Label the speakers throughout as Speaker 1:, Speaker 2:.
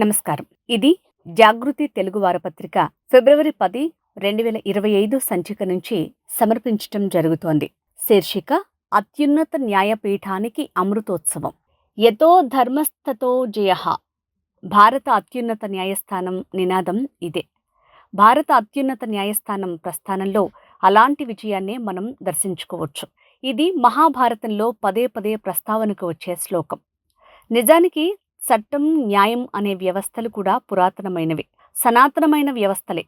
Speaker 1: నమస్కారం. ఇది జాగృతి తెలుగు వారపత్రిక ఫిబ్రవరి పది రెండు వేల ఇరవై ఐదు సంచిక నుంచి సమర్పించటం జరుగుతోంది. శీర్షిక అత్యున్నత న్యాయపీఠానికి అమృతోత్సవం. యతో ధర్మస్థతో జయ. భారత అత్యున్నత న్యాయస్థానం నినాదం ఇదే. భారత అత్యున్నత న్యాయస్థానం ప్రస్థానంలో అలాంటి విజయాన్నే మనం దర్శించుకోవచ్చు. ఇది మహాభారతంలో పదే పదే ప్రస్తావనకు వచ్చే శ్లోకం. నిజానికి చట్టం న్యాయం అనే వ్యవస్థలు కూడా పురాతనమైనవి. సనాతనమైన వ్యవస్థలే.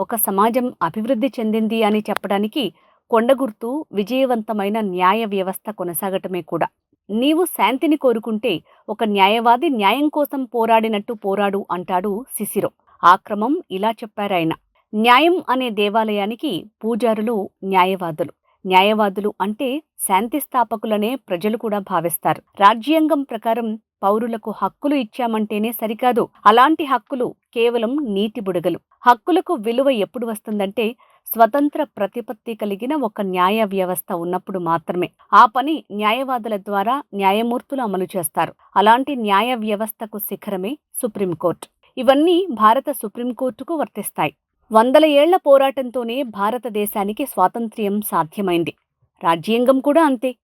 Speaker 1: ఒక సమాజం అభివృద్ధి చెందింది అని చెప్పడానికి కొండగుర్తు విజయవంతమైన న్యాయ వ్యవస్థ కొనసాగటమే కూడా. నీవు శాంతిని కోరుకుంటే ఒక న్యాయవాది న్యాయం కోసం పోరాడినట్టు పోరాడు అంటాడు శిశిరో ఆ క్రమం ఇలా చెప్పారాయన. న్యాయం అనే దేవాలయానికి పూజారులు న్యాయవాదులు. న్యాయవాదులు అంటే శాంతి స్థాపకులనే ప్రజలు కూడా భావిస్తారు. రాజ్యాంగం ప్రకారం పౌరులకు హక్కులు ఇచ్చామంటేనే సరికాదు. అలాంటి హక్కులు కేవలం నీటి బుడగలు. హక్కులకు విలువ ఎప్పుడు వస్తుందంటే స్వతంత్ర ప్రతిపత్తి కలిగిన ఒక న్యాయ వ్యవస్థ ఉన్నప్పుడు మాత్రమే. ఆ పని న్యాయవాదుల ద్వారా న్యాయమూర్తులు అమలు చేస్తారు. అలాంటి న్యాయ వ్యవస్థకు శిఖరమే సుప్రీంకోర్టు. ఇవన్నీ భారత సుప్రీంకోర్టుకు వర్తిస్తాయి. వందల ఏళ్ళ పోరాటంతోనే భారతదేశానికి స్వాతంత్ర్యం సాధ్యమైంది. రాజ్యాంగం కూడా అంతే.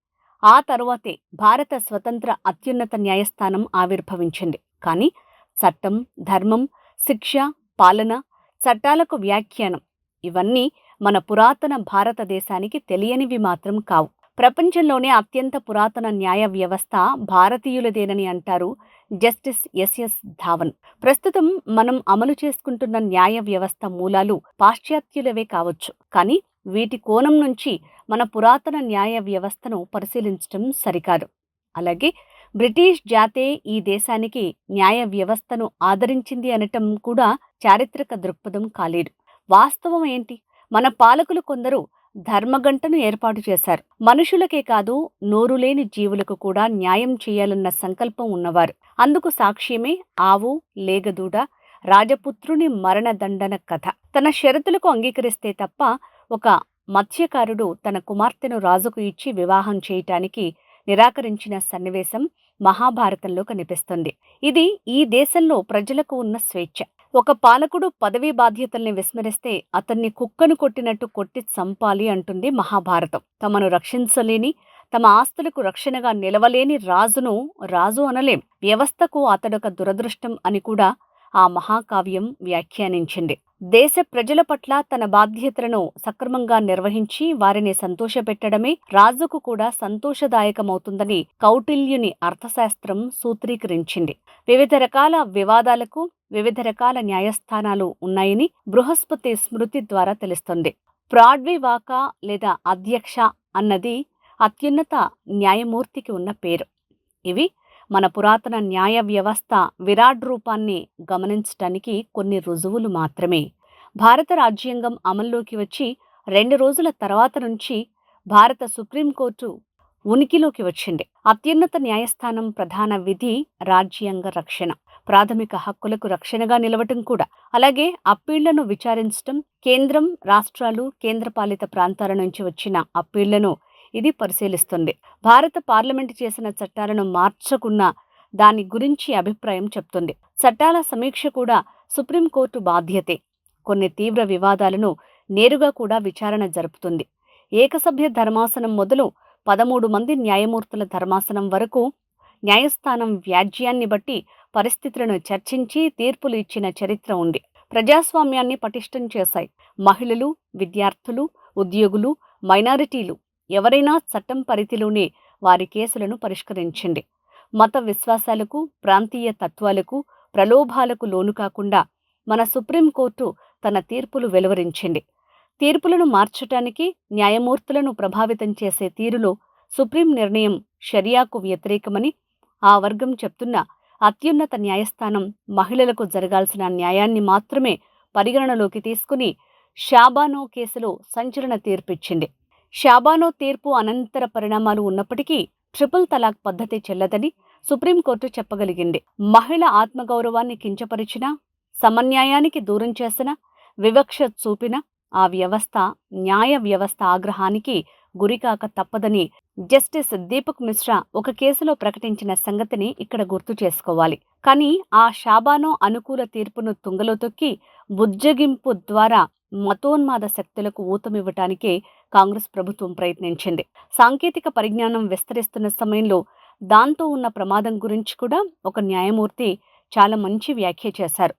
Speaker 1: ఆ తరువాతే భారత స్వతంత్ర అత్యున్నత న్యాయస్థానం ఆవిర్భవించింది. కానీ చట్టం ధర్మం శిక్ష పాలన చట్టాలకు వ్యాఖ్యానం ఇవన్నీ మన పురాతన భారతదేశానికి తెలియనివి మాత్రం కావు. ప్రపంచంలోనే అత్యంత పురాతన న్యాయ వ్యవస్థ భారతీయులదేనని అంటారు జస్టిస్ ఎస్ఎస్ ధావన్. ప్రస్తుతం మనం అమలు చేసుకుంటున్న న్యాయ వ్యవస్థ మూలాలు పాశ్చాత్యులవే కావచ్చు. కానీ వీటి కోణం నుంచి మన పురాతన న్యాయ వ్యవస్థను పరిశీలించడం సరికాదు. అలాగే బ్రిటిష్ జాతే ఈ దేశానికి న్యాయ వ్యవస్థను ఆదరించింది అనటం కూడా చారిత్రక దృక్పథం కాలేదు. వాస్తవం ఏంటి? మన పాలకులు కొందరు ధర్మగంటను ఏర్పాటు చేశారు. మనుషులకే కాదు నోరులేని జీవులకు కూడా న్యాయం చేయాలన్న సంకల్పం ఉన్నవారు. అందుకు సాక్ష్యమే ఆవు లేగదూడ రాజపుత్రుని మరణదండన కథ. తన షరతులకు అంగీకరిస్తే తప్ప ఒక మత్స్యకారుడు తన కుమార్తెను రాజుకు ఇచ్చి వివాహం చేయటానికి నిరాకరించిన సన్నివేశం మహాభారతంలో కనిపిస్తుంది. ఇది ఈ దేశంలో ప్రజలకు ఉన్న స్వేచ్ఛ. ఒక పాలకుడు పదవీ బాధ్యతల్ని విస్మరిస్తే అతన్ని కుక్కను కొట్టినట్టు కొట్టి చంపాలి అంటుంది మహాభారతం. తమను రక్షించలేని తమ ఆస్తులకు రక్షణగా నిలవలేని రాజును రాజు అనలేం. వ్యవస్థకు అతడొక దురదృష్టం అని కూడా ఆ మహాకావ్యం వ్యాఖ్యానించింది. దేశ ప్రజల పట్ల తన బాధ్యతలను సక్రమంగా నిర్వహించి వారిని సంతోషపెట్టడమే రాజుకు కూడా సంతోషదాయకమవుతుందని కౌటిల్యుని అర్థశాస్త్రం సూత్రీకరించింది. వివిధ రకాల వివాదాలకు వివిధ రకాల న్యాయస్థానాలు ఉన్నాయని బృహస్పతి స్మృతి ద్వారా తెలుస్తుంది. ప్రాడ్వివాకా లేదా అధ్యక్ష అన్నది అత్యున్నత న్యాయమూర్తికి ఉన్న పేరు. ఇవి మన పురాతన న్యాయ వ్యవస్థ విరాట్ రూపాన్ని గమనించటానికి కొన్ని రుజువులు మాత్రమే. భారత రాజ్యాంగం అమల్లోకి వచ్చి రెండు రోజుల తర్వాత నుంచి భారత సుప్రీంకోర్టు ఉనికిలోకి వచ్చింది. అత్యున్నత న్యాయస్థానం ప్రధాన విధి రాజ్యాంగ రక్షణ. ప్రాథమిక హక్కులకు రక్షణగా నిలవటం కూడా. అలాగే అప్పీళ్ళను విచారించటం కేంద్రం రాష్ట్రాలు కేంద్రపాలిత ప్రాంతాల నుంచి వచ్చిన అప్పీళ్ళను ఇది పరిశీలిస్తుంది. భారత పార్లమెంటు చేసిన చట్టాలను మార్చకున్న దాని గురించి అభిప్రాయం చెప్తుంది. చట్టాల సమీక్ష కూడా సుప్రీంకోర్టు బాధ్యతే. కొన్ని తీవ్ర వివాదాలను నేరుగా కూడా విచారణ జరుపుతుంది. ఏకసభ్య ధర్మాసనం మొదలు పదమూడు మంది న్యాయమూర్తుల ధర్మాసనం వరకు న్యాయస్థానం వ్యాజ్యాన్ని బట్టి పరిస్థితులను చర్చించి తీర్పులు ఇచ్చిన చరిత్ర ఉంది. ప్రజాస్వామ్యాన్ని పటిష్టం చేశాయి. మహిళలు విద్యార్థులు ఉద్యోగులు మైనారిటీలు ఎవరైనా చట్టం పరిధిలోనే వారి కేసులను పరిష్కరించండి. మత విశ్వాసాలకు ప్రాంతీయ తత్వాలకు ప్రలోభాలకు లోను కాకుండా మన సుప్రీంకోర్టు తన తీర్పులు వెలువరించింది తీర్పులను మార్చటానికి న్యాయమూర్తులను ప్రభావితం చేసే తీరులో సుప్రీం నిర్ణయం షరియాకు వ్యతిరేకమని ఆ వర్గం చెప్తున్న అత్యున్నత న్యాయస్థానం మహిళలకు జరగాల్సిన న్యాయాన్ని మాత్రమే పరిగణనలోకి తీసుకుని షాబానో కేసులో సంచలన తీర్పిచ్చింది. షాబానో తీర్పు అనంతర పరిణామాలు ఉన్నప్పటికీ ట్రిపుల్ తలాక్ పద్ధతి చెల్లదని సుప్రీంకోర్టు చెప్పగలిగింది. మహిళ ఆత్మగౌరవాన్ని కించపరిచినా సమన్యాయానికి దూరం చేసిన వివక్ష చూపిన ఆ వ్యవస్థ న్యాయ వ్యవస్థ ఆగ్రహానికి గురికాక తప్పదని జస్టిస్ దీపక్ మిశ్రా ఒక కేసులో ప్రకటించిన సంగతిని ఇక్కడ గుర్తు చేసుకోవాలి. కానీ ఆ షాబానో అనుకూల తీర్పును తుంగలో తొక్కి బుజ్జగింపు ద్వారా మతోన్మాద శక్తులకు ఊతమివ్వటానికే కాంగ్రెస్ ప్రభుత్వం ప్రయత్నించింది. సాంకేతిక పరిజ్ఞానం విస్తరిస్తున్న సమయంలో దాంతో ఉన్న ప్రమాదం గురించి కూడా ఒక న్యాయమూర్తి చాలా మంచి వ్యాఖ్య చేశారు.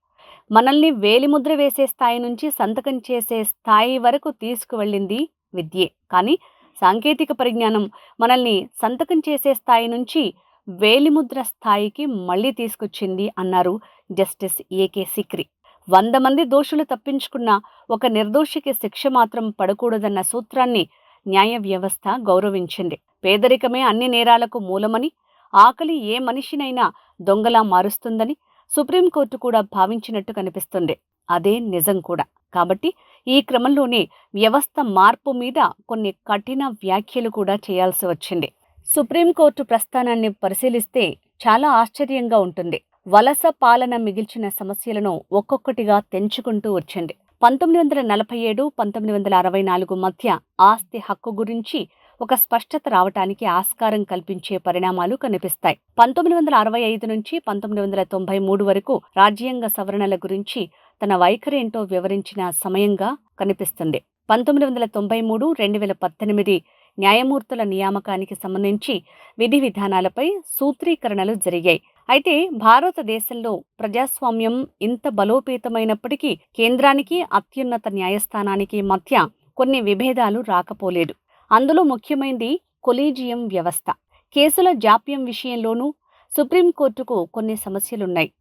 Speaker 1: మనల్ని వేలిముద్ర వేసే స్థాయి నుంచి సంతకం చేసే స్థాయి వరకు తీసుకువెళ్ళింది విద్యే. కానీ సాంకేతిక పరిజ్ఞానం మనల్ని సంతకం చేసే స్థాయి నుంచి వేలిముద్ర స్థాయికి మళ్ళీ తీసుకొచ్చింది అన్నారు జస్టిస్ ఏకే సిక్రి. వంద మంది దోషులు తప్పించుకున్న ఒక నిర్దోషికి శిక్ష మాత్రం పడకూడదన్న సూత్రాన్ని న్యాయ వ్యవస్థ గౌరవించింది. పేదరికమే అన్ని నేరాలకు మూలమని ఆకలి ఏ మనిషినైనా దొంగలా మారుస్తుందని సుప్రీంకోర్టు కూడా భావించినట్టు కనిపిస్తుంది. అదే నిజం కూడా. కాబట్టి ఈ క్రమంలోనే వ్యవస్థ మార్పు మీద కొన్ని కఠిన వ్యాఖ్యలు కూడా చేయాల్సి వచ్చింది. సుప్రీంకోర్టు ప్రస్థానాన్ని పరిశీలిస్తే చాలా ఆశ్చర్యంగా ఉంటుంది. వలస పాలన మిగిల్చిన సమస్యలను ఒక్కొక్కటిగా తెంచుకుంటూ వచ్చింది. పంతొమ్మిది వందల నలభై ఏడు పంతొమ్మిది వందల అరవై నాలుగు మధ్య ఆస్తి హక్కు గురించి ఒక స్పష్టత రావటానికి ఆస్కారం కల్పించే పరిణామాలు కనిపిస్తాయి. పంతొమ్మిది వందల అరవై ఐదు నుంచి పంతొమ్మిది వందల తొంభై మూడు వరకు రాజ్యాంగ సవరణల గురించి తన వైఖరి ఏంటో వివరించిన సమయంగా కనిపిస్తుంది. పంతొమ్మిది వందల తొంభై మూడు రెండు వేల పద్దెనిమిది న్యాయమూర్తుల నియామకానికి సంబంధించి విధి విధానాలపై సూత్రీకరణలు జరిగాయి. అయితే భారతదేశంలో ప్రజాస్వామ్యం ఇంత బలోపేతమైనప్పటికీ కేంద్రానికి అత్యున్నత న్యాయస్థానానికి మధ్య కొన్ని విభేదాలు రాకపోలేదు. అందులో ముఖ్యమైనది కొలీజియం వ్యవస్థ. కేసుల జాప్యం విషయంలోనూ సుప్రీంకోర్టుకు కొన్ని సమస్యలున్నాయి.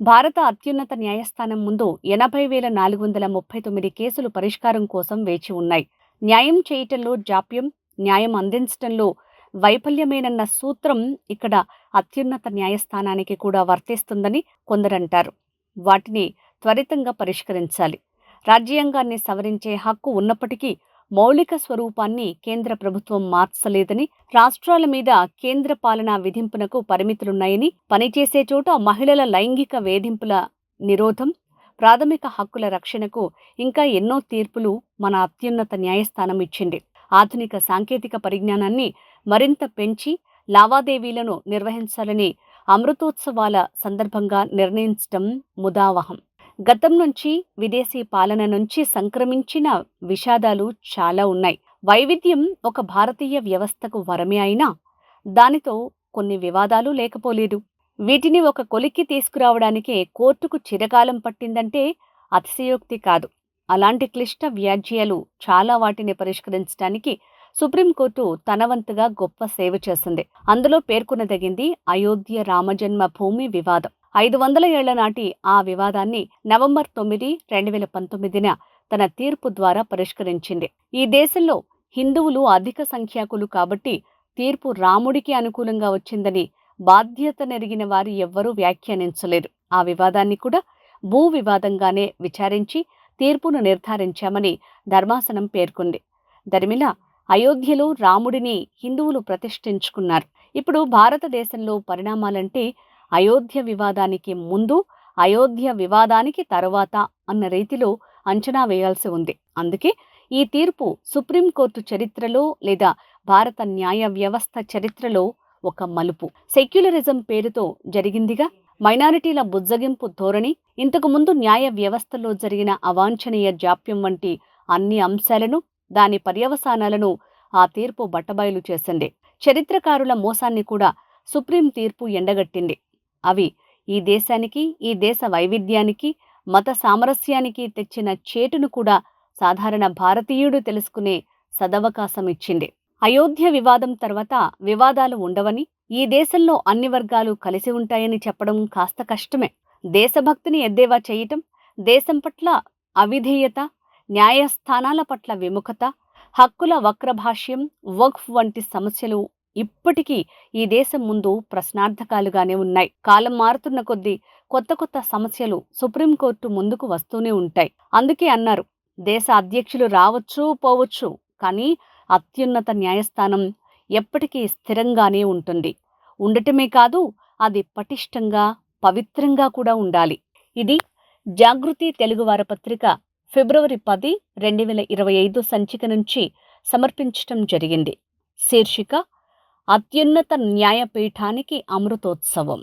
Speaker 1: భారత అత్యున్నత న్యాయస్థానం ముందు ఎనభై వేల నాలుగు వందల ముప్పై తొమ్మిది కేసులు పరిష్కారం కోసం వేచి ఉన్నాయి. న్యాయం చేయటంలో జాప్యం న్యాయం అందించటంలో వైఫల్యమేనన్న సూత్రం ఇక్కడ అత్యున్నత న్యాయస్థానానికి కూడా వర్తిస్తుందని కొందరంటారు. వాటిని త్వరితంగా పరిష్కరించాలి. రాజ్యాంగాన్ని సవరించే హక్కు ఉన్నప్పటికీ మౌలిక స్వరూపాన్ని కేంద్ర ప్రభుత్వం మార్చలేదని రాష్ట్రాల మీద కేంద్ర పాలనా విధింపునకు పరిమితులున్నాయని పనిచేసే చోట మహిళల లైంగిక వేధింపుల నిరోధం ప్రాథమిక హక్కుల రక్షణకు ఇంకా ఎన్నో తీర్పులు మన అత్యున్నత న్యాయస్థానం ఇచ్చింది. ఆధునిక సాంకేతిక పరిజ్ఞానాన్ని మరింత పెంచి లావాదేవీలను నిర్వహించాలని అమృతోత్సవాల సందర్భంగా నిర్ణయించడం ముదావహం. గతం నుంచి విదేశీ పాలన నుంచి సంక్రమించిన విషాదాలు చాలా ఉన్నాయి. వైవిధ్యం ఒక భారతీయ వ్యవస్థకు వరమే అయినా దానితో కొన్ని వివాదాలు లేకపోలేదు. వీటిని ఒక కొలిక్కి తీసుకురావడానికే కోర్టుకు చిరకాలం పట్టిందంటే అతిశయోక్తి కాదు. అలాంటి క్లిష్ట వ్యాజ్యాలు చాలా వాటిని పరిష్కరించడానికి సుప్రీంకోర్టు తన వంతుగా గొప్ప సేవ చేసింది. అందులో పేర్కొనదగింది అయోధ్య రామజన్మ భూమి వివాదం. ఐదు వందల ఏళ్ళ నాటి ఆ వివాదాన్ని నవంబర్ తొమ్మిది రెండు వేల పంతొమ్మిదిన తన తీర్పు ద్వారా పరిష్కరించింది. ఈ దేశంలో హిందువులు అధిక సంఖ్యాకులు కాబట్టి తీర్పు రాముడికి అనుకూలంగా వచ్చిందని బాధ్యత నెరిగిన వారు ఎవ్వరూ వ్యాఖ్యానించలేరు ఆ వివాదాన్ని కూడా భూ వివాదంగానే విచారించి తీర్పును నిర్ధారించామని ధర్మాసనం పేర్కొంది. ధర్మిలా అయోధ్యలో రాముడిని హిందువులు ప్రతిష్ఠించుకున్నారు. ఇప్పుడు భారతదేశంలో పరిణామాలంటే అయోధ్య వివాదానికి ముందు అయోధ్య వివాదానికి తరువాత అన్న రీతిలో అంచనా వేయాల్సి ఉంది. అందుకే ఈ తీర్పు సుప్రీంకోర్టు చరిత్రలో లేదా భారత న్యాయ వ్యవస్థ చరిత్రలో ఒక మలుపు. సెక్యులరిజం పేరుతో జరిగిందిగా మైనారిటీల బుజ్జగింపు ధోరణి ఇంతకు ముందు న్యాయ వ్యవస్థలో జరిగిన అవాంఛనీయ జాప్యం వంటి అన్ని అంశాలను దాని పర్యవసానాలను ఆ తీర్పు బట్టబయలు చేసింది. చరిత్రకారుల మోసాన్ని కూడా సుప్రీం తీర్పు ఎండగట్టింది. అవి ఈ దేశానికి ఈ దేశ వైవిధ్యానికి మత సామరస్యానికి తెచ్చిన చేటును కూడా సాధారణ భారతీయుడు తెలుసుకునే సదవకాశం ఇచ్చింది. అయోధ్య వివాదం తర్వాత వివాదాలు ఉండవని ఈ దేశంలో అన్ని వర్గాలు కలిసి ఉంటాయని చెప్పడం కాస్త కష్టమే. దేశభక్తిని ఎద్దేవా చేయటం దేశం పట్ల అవిధేయత న్యాయస్థానాల పట్ల విముఖత హక్కుల వక్రభాష్యం వక్ఫ్ వంటి సమస్యలు ఇప్పటికీ ఈ దేశం ముందు ప్రశ్నార్థకాలుగానే ఉన్నాయి. కాలం మారుతున్న కొద్దీ కొత్త కొత్త సమస్యలు సుప్రీంకోర్టు ముందుకు వస్తూనే ఉంటాయి. అందుకే అన్నారు దేశ అధ్యక్షులు రావచ్చు పోవచ్చు కానీ అత్యున్నత న్యాయస్థానం ఎప్పటికీ స్థిరంగానే ఉంటుంది. ఉండటమే కాదు అది పటిష్టంగా పవిత్రంగా కూడా ఉండాలి. ఇది జాగృతి తెలుగు వారపత్రిక ఫిబ్రవరి పది రెండు వేల ఇరవై ఐదు సంచిక నుంచి సమర్పించటం జరిగింది. శీర్షిక అత్యున్నత న్యాయపీఠానికి అమృతోత్సవం.